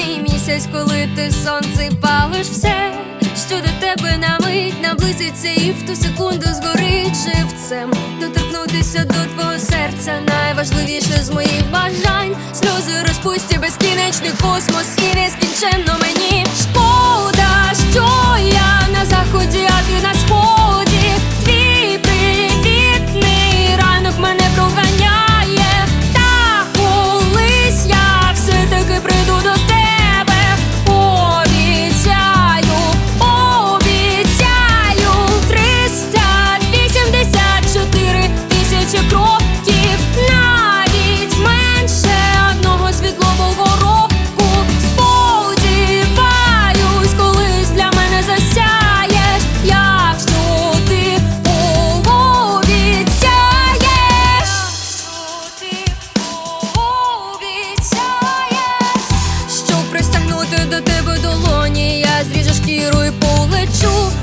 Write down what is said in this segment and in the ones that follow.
Твій місяць, коли ти сонце палиш все, що до тебе на мить наблизиться і в ту секунду згорить живцем. Доторкнутися до твого серця найважливіше з моїх бажань. Сльози розпусті безкінечний космос і нескінченно мені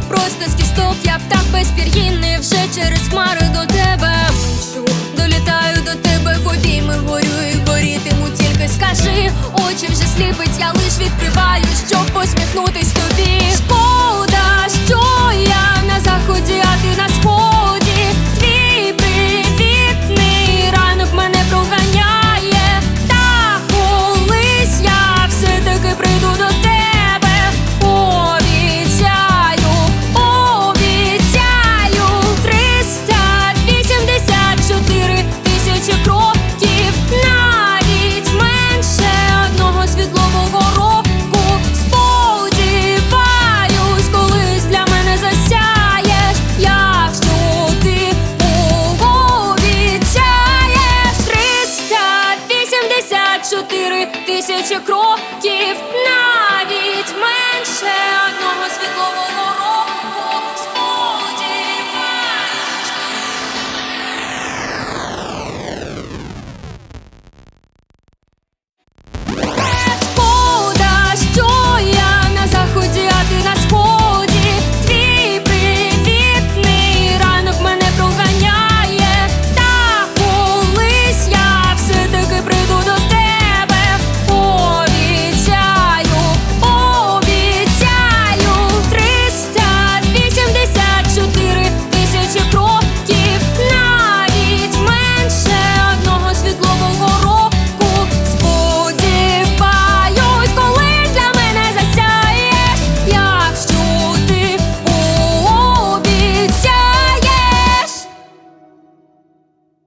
Просто з кісток. Я птах без пір'їни вже через хмару чотири тисячі кроків.